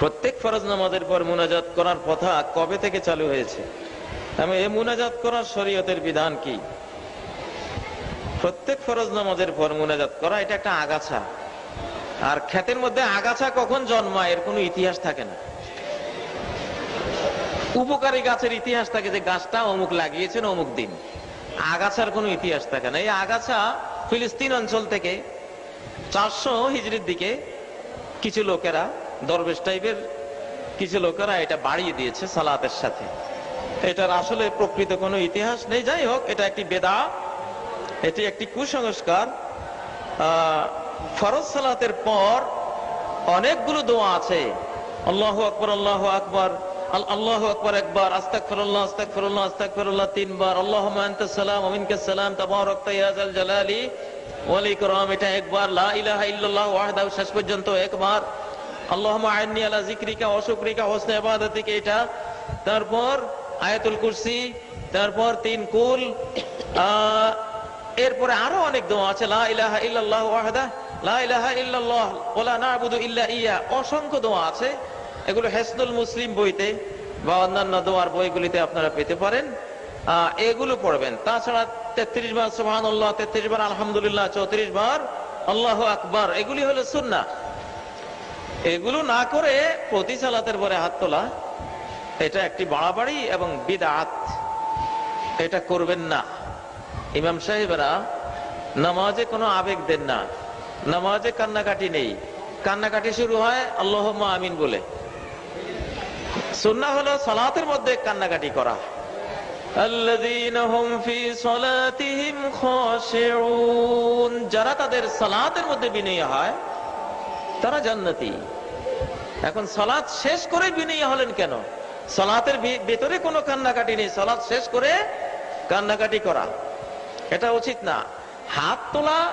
প্রত্যেক ফরজ নামাজের পর মুনাজাত করার কথা কবে থেকে চালু হয়েছে? আমি এই মুনাজাত করার শরীয়তের বিধান কি? প্রত্যেক ফরজ নামাজের পর মুনাজাত করা, এটা একটা আগাছা। আর ক্ষেতের মধ্যে আগাছা কখন জন্মায়, এর কোনো ইতিহাস থাকে না। উপকারী গাছের ইতিহাস থাকে যে গাছটা অমুক লাগিয়েছেন, অমুক দিন। আগাছার কোনো ইতিহাস থাকে না। এই আগাছা ফিলিস্তিন অঞ্চল থেকে চারশো হিজড়ির দিকে কিছু লোকেরা দরবেশ টাইপের কিছু লোকেরা এটা বাড়িয়ে দিয়েছে সালাতের সাথে। এটার আসলে প্রকৃত কোনো ইতিহাস নেই। যাই হোক, এটা একটি বেদা, এটি একটি কুসংস্কার। ফরজ সালাতের পর অনেকগুলো দোয়া আছে। আল্লাহ আকবর আল্লাহ আকবর আল্লাহ আকবর একবার আস্তাক ফরল্লাহ আস্তাক ফরল্লাহ আস্তাক ফরল্লাহ তিনবার আল্লাহ সালাম অমিনকে সালাম তাবারক তাইয়াজাল জালালি। ওয়ালি করম এটা একবার, লা ইলাহা ইল্লাল্লাহ ওয়াহদাহু, শেষ পর্যন্ত একবার। এরপরে আরও অনেক দোয়া আছে অসংখ্য দোয়া আছে। এগুলো হেসনুল মুসলিম বইতে বা অন্যান্য দোয়ার বইগুলিতে আপনারা পেতে পারেন। এগুলো পড়বেন। তাছাড়া তেত্রিশ বার সুবহানাল্লাহ, তেত্রিশ বার আলহামদুলিল্লাহ, চৌত্রিশ বার আল্লাহ আকবার, এগুলি হলো সুন্নাহ। এগুলো না করে প্রতি সালাতের পরে হাত তোলা, এটা একটি বাড়াবাড়ি এবং বিদাত। এটা করবেন না। ইমাম সাহেবরা নামাজে কোনো আবেগ দেন না। নামাজে কান্নাকাটি নেই। কান্নাকাটি শুরু হয় আল্লাহ আমিন বলে। সুন্না হলো সালাতের মধ্যে কান্নাকাটি করা। যারা তাদের সালাতের মধ্যে বিনয় হয় তারা জান্নাতি। এখন সালাত শেষ করে বিনয়ী হলেন কেন? সলাতের ভেতরে কোনো কান্নাকাটি নেই। সালাত শেষ করে কান্নাকাটি করা। এটা উচিত না। হাত তোলা,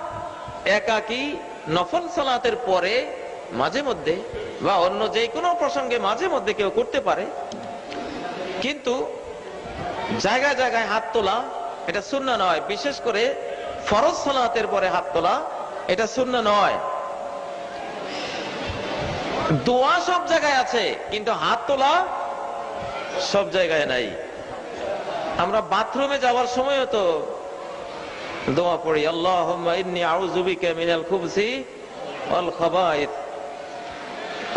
একাকি, নফল সালাতের পরে মাঝে মধ্যে বা অন্য যে কোনো প্রসঙ্গে মাঝে মধ্যে কেউ করতে পারে। কিন্তু জায়গায় জায়গায় হাত তোলা, এটা শূন্য নয়। বিশেষ করে ফরজ সালাতের পরে হাত তোলা, এটা শূন্য নয়। দোয়া সব জায়গায় আছে, কিন্তু হাত তোলা সব জায়গায় নাই। আমরা বাথরুমে যাওয়ার সময়ও তো দোয়া পড়ি আল্লাহ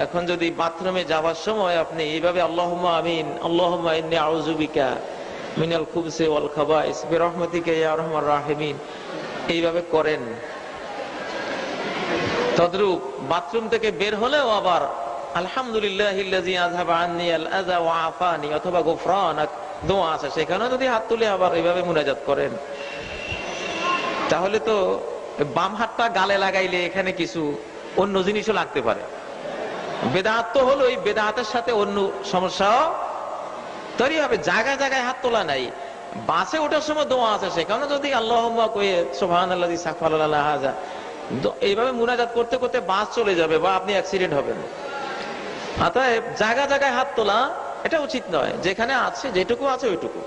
এখন যদি বাথরুমে যাওয়ার সময় আপনি এইভাবে, আল্লাহুম্মা আমিন, আল্লাহুম্মা ইন্নি আউযু বিকা মিনাল খুবসি ওয়াল খাবাইস বিরহমাতিকা ইয়া আরহামার এইভাবে করেন। তদ্রূপ বাথরুম থেকে বের হলেও আবার আলহামদুলিল্লাহ যদি হাত তুলে আবার এইভাবে মুনাজাত করেন। তাহলে তো বাম হাতটা গালে লাগাইলে এখানে কিছু অন্য জিনিসও লাগতে পারে। হলো এই বেদাহাতের সাথে অন্য সমস্যাও তৈরি হবে। জায়গায় জায়গায় হাত তোলা নাই। বাসে ওঠার সময় দোয়া আছে। সেখানে যদি আল্লাহ কয়ে সোহান আল্লাহ আল্লাহ এইভাবে মুনাজাত করতে করতে বাস চলে যাবে বা আপনি অ্যাক্সিডেন্ট হবেন। অতএব জায়গা জায়গায় হাত তোলা, এটা উচিত নয়। যেখানে আছে, যেটুকু আছে, ওইটুকু।